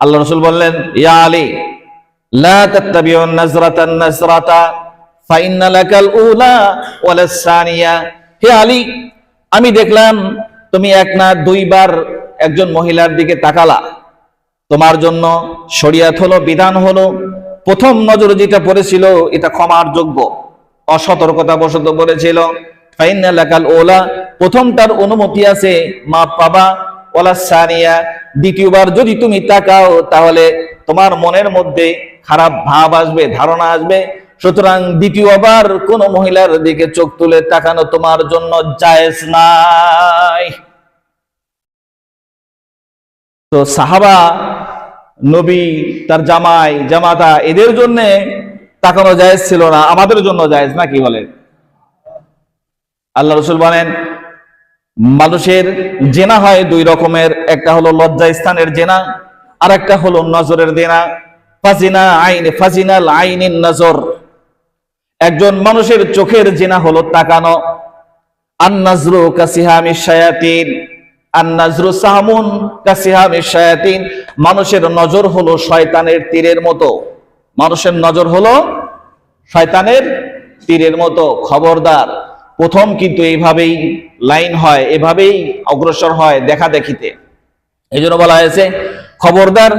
আল্লাহ রসুল বললেন, ইয়া আলী আমি দেখলাম তুমি এক না দুইবার একজন মহিলার দিকে তাকালা। তোমার জন্য শরিয়াত হলো, বিধান হলো, প্রথম নজর যেটা পড়েছিল এটা ক্ষমার যোগ্য। অসতর্কতা বশত বলেছিল ফাইনাল ওলা প্রথমটার অনুমতি আছে, মা পাবা ওলা সানিয়া দ্বিতীয়বার যদি তুমি তাকাও, তাহলে তোমার মনের মধ্যে খারাপ ভাব আসবে, ধারণা আসবে। সুতরাং দ্বিতীয়বার কোন মহিলার দিকে চোখ তুলে তাকানো তোমার জন্য জায়েজ নাই। তো সাহাবা, নবী, তার জামাই, জামাতা, এদের জন্য তাকানো জায়েজ ছিল না, আমাদের জন্য জায়েজ না, কি বলে আল্লাহ রসুল বলেন মানুষের জেনা হয় দুই রকমের। একটা হলো লজ্জা স্থানের জেনা আর একটা হলো নজরের জেনা ফাজিনা আইন, ফাজিনাল আইনিন নজর। একজন মানুষের চোখের জেনা হলো তাকানো। সাহামুন মানুষের নজর হলো শয়তানের তীরের মতো। মানুষের নজর হলো শয়তানের তীরের মতো। খবরদার। প্রথম কিন্তু এইভাবেই লাইন হয়, এভাবেই অগ্রসর হয় দেখা দেখিতে। এই জন্য বলা হয়েছে, খবরদার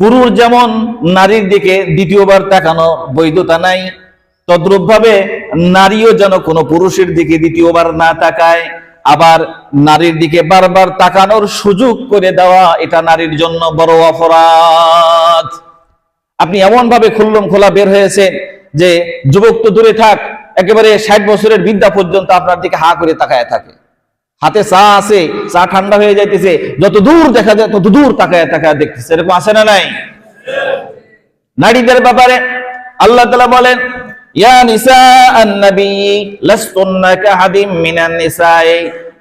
পুরুষ যেমন নারীর দিকে দ্বিতীয়বার তাকানো বৈধতা নাই তদ্রুপ ভাবে নারীও যেন কোনো পুরুষের দিকে দ্বিতীয়বার না তাকায়, আবার নারীর দিকে বারবার তাকানোর সুযোগ করে দেওয়া, এটা নারীর জন্য বড় অপরাধ। আপনি এমন ভাবে খুল্লম খোলা বের হয়েছে যে, যুবক তো দূরে থাক একেবারে ষাট বছরের বিদ্যা পর্যন্ত আপনার দিকে হা করে তাকায় থাকে। হাতে চা আছে, চা ঠান্ডা হয়ে যাইতেছে, যত দূর দেখা যায়, তত দূর তাকায় তাকায় দেখতেছে। এরকম আছে না নাই? নারীদের ব্যাপারে আল্লাহ তালা বলেন, ইয়া মিনান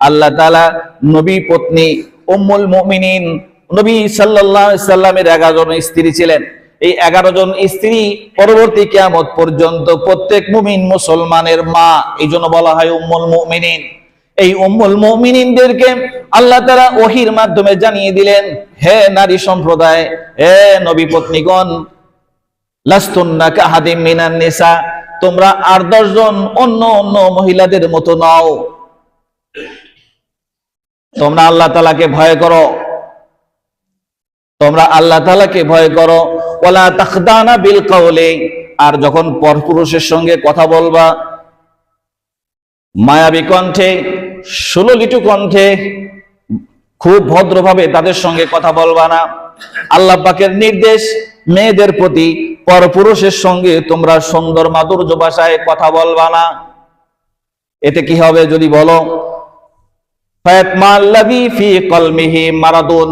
আল্লাহ নবী পত্নী নবী সাল্লামের 11 জন স্ত্রী ছিলেন। এই 11 জন স্ত্রী পরবর্তী কিয়ামত পর্যন্ত প্রত্যেক মুমিন মুসলমানের মা, এই জন্য বলা হয় উম্মুল মুমিনিন। এই উম্মুল মুমিনিনদেরকে আল্লাহ তাআলা ওহির মাধ্যমে জানিয়ে দিলেন, হে নারী সম্প্রদায়, হে নবী পত্নীগণ কাহাদিম তোমরা আর দশজন অন্য অন্য মহিলাদের মতো নাও। তোমরা আল্লাহ তালাকে ভয় করো। তোমরা আল্লাহ তালাকে ভয় করো। ওলা তাখদানা বিল কাউলে আর যখন পরপুরুষের সঙ্গে কথা বলবা, মায়াবী কণ্ঠে, সুললিটু কণ্ঠে, খুব ভদ্রভাবে তাদের সঙ্গে কথা বলবা না। আল্লাহ পাকের নির্দেশ, মেয়েদের প্রতি পরপুরুষের সঙ্গে তোমরা সুন্দর মাধুর্য ভাষায় কথা বলবা না। এতে কি হবে যদি বলো? ফি কলমিহি মারাদুন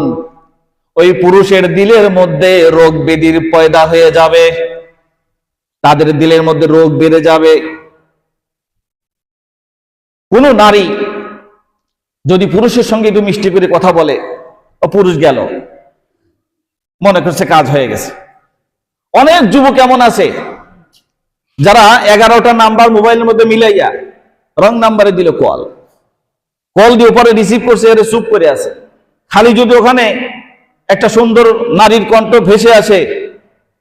ওই পুরুষের দিলের মধ্যে রোগ বেদির পয়দা হয়ে যাবে। তাদের দিলের মধ্যে রোগ বেড়ে যাবে। কোন নারী যদি পুরুষের সঙ্গে একটু মিষ্টি করে কথা বলে, ও পুরুষ গেল, মনে করছে কাজ হয়ে গেছে। অনেক যুবক এমন আছে, যারা এগারোটা নাম্বার মোবাইলের মধ্যে মিলাইয়া রং নাম্বারে দিল কল। কল দিয়ে পরে রিসিভ করছে, এর চুপ করে আছে। খালি যদি ওখানে একটা সুন্দর নারীর কণ্ঠ ভেসে আসে।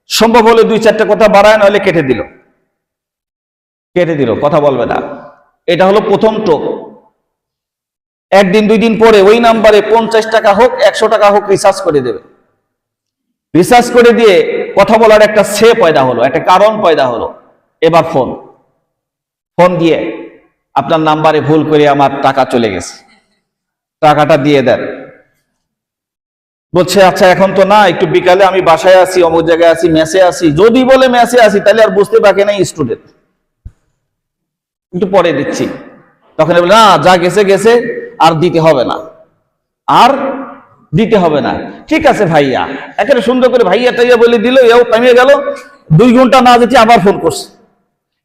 সম্ভব হলে দুই চারটা কথা বাড়ায়, নইলে কেটে দিল। কেটে দিল, কথা বলবে না। এটা হলো প্রথম টোপ। একদিন, দুই দিন পরে ওই নাম্বারে পঞ্চাশ টাকা হোক, একশো টাকা হোক রিচার্জ করে দেবে। রিসার্চ করে দিয়ে কথা বলার একটা সে পয়দা হলো, একটা কারণ পয়দা হলো। এবার ফোন। ফোন দিয়ে, আপনার নাম্বারে ভুল করে আমার টাকা চলে গেছে। টাকাটা দিয়ে দেন। বলছে আচ্ছা এখন তো না, একটু বিকালে আমি বাসায় আছি, অমুক জায়গায় আছি, মেসে আছি। যদি বলে মেসে আছি, তাহলে আর বুঝতে পারে নাই স্টুডেন্ট একটু পরে দিচ্ছি। তখন বলে, না, যা গেছে গেছে, আর দিতে হবে না। আর দিতে হবে না। ঠিক আছে ভাইয়া। একেবারে সুন্দর করে ভাইয়া টাইয়া বলে দিল, এও থামিয়ে গেল। দুই ঘণ্টা না যেতে আবার ফোন করছে।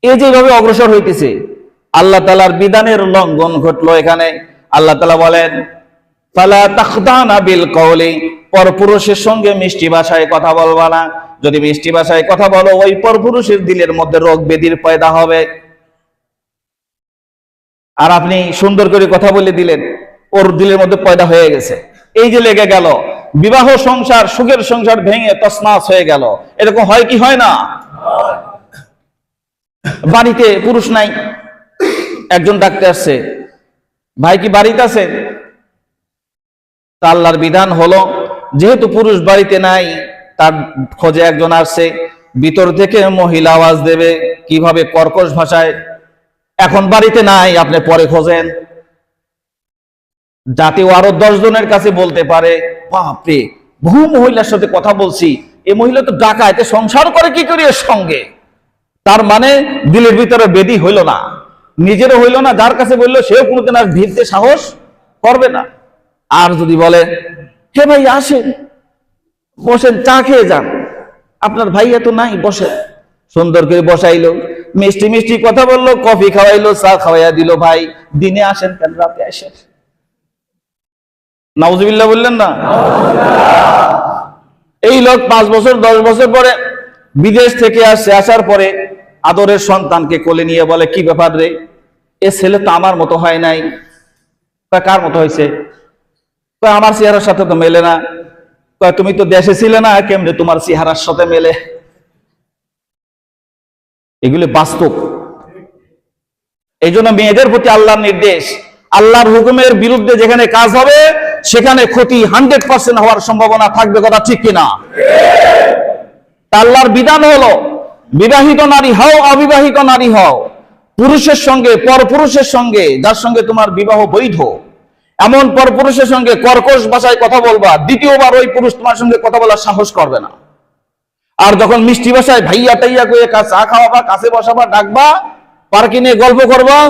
এই যে এইভাবে অগ্রসর হইতেছে, আল্লাহ তালার বিধানের লঙ্ঘন ঘটলো এখানে। আল্লাহ তালা বলেন ফালা তাখদানা বিল কওলি, পরপুরুষের সঙ্গে মিষ্টি ভাষায় কথা বলবা না। যদি মিষ্টি ভাষায় কথা বলো, ওই পরপুরুষের দিলের মধ্যে রোগ বেদির পয়দা হবে। আর আপনি সুন্দর করে কথা বলে দিলেন, ওর দিলের মধ্যে পয়দা হয়ে গেছে। এই যে লেগে গেল, বিবাহ সংসার, সুখের সংসার ভেঙে তসমাস হয়ে গেল। এরকম হয় কি হয় না? বাড়িতে পুরুষ নাই, একজন ডাক্তার আসছে ভাই কি বাড়িতে আছেন তা আল্লাহর বিধান হলো, যেহেতু পুরুষ বাড়িতে নাই, তার খোঁজে একজন আসছে, ভিতর থেকে মহিলা আওয়াজ দেবে, কীভাবে কর্কশ ভাষায়, এখন বাড়িতে নাই, আপনি পরে খোঁজেন। জাতীয় আরও দশ জনের কাছে বলতে পারে, বাপরে, বহু মহিলার সাথে কথা বলছি এই মহিলা তো ডাকাইতে সংসার করে কি করি এর সঙ্গে? তার মানে দিলের ভিতরে বেদি হইল না। নিজেরও হইল না, যার কাছে বলল, সেও কোনোদিন আর ভিড়তে সাহস করবে না। আর যদি বলে, হে ভাই, আসেন, বসেন, চা খেয়ে যান। আপনার ভাইয়া তো নাই বসেন সুন্দর করে বসাইলো, মিষ্টি মিষ্টি কথা বলল, কফি খাওয়াইলো, চা খাওয়াইয়া দিল, ভাই, দিনে আসেন কেন? রাতে আসেন। নাউজুবিল্লাহ বললেন না? এই লোক পাঁচ বছর, দশ বছর পরে বিদেশ থেকে আসছে আসার পরে আদরের সন্তানকে কোলে নিয়ে বলে, কি ব্যাপার রে? এ ছেলে তো আমার মতো হয় নাই। তা কার মতো হয়েছে? আমার চেহারার সাথে তো মেলে না। তুমি তো দেশে ছিলে না, কেমনে তোমার চেহারার সাথে মেলে? এগুলি বাস্তব। এই জন্য মেয়েদের প্রতি আল্লাহর নির্দেশ, আল্লাহর হুকুমের বিরুদ্ধে যেখানে কাজ হবে, সেখানে ক্ষতি হান্ড্রেড পার্সেন্ট হওয়ার সম্ভাবনা থাকবে, কথা ঠিক কিনা আল্লাহর বিধান হলো, বিবাহিত নারী হও, অবিবাহিত নারী হও, পুরুষের সঙ্গে, পরপুরুষের সঙ্গে, যার সঙ্গে তোমার বিবাহ বৈধ। এমন পর পুরুষের সঙ্গে কর্কশ ভাষায় কথা বলবা, দ্বিতীয়বার ওই পুরুষ তোমার সঙ্গে কথা বলার সাহস করবে না। আর যখন মিষ্টি ভাষায় ভাইয়া টাইয়া করে চা খাওয়াবা, কাছে বসাবা, ডাকবা পার্কিনে গল্প করবা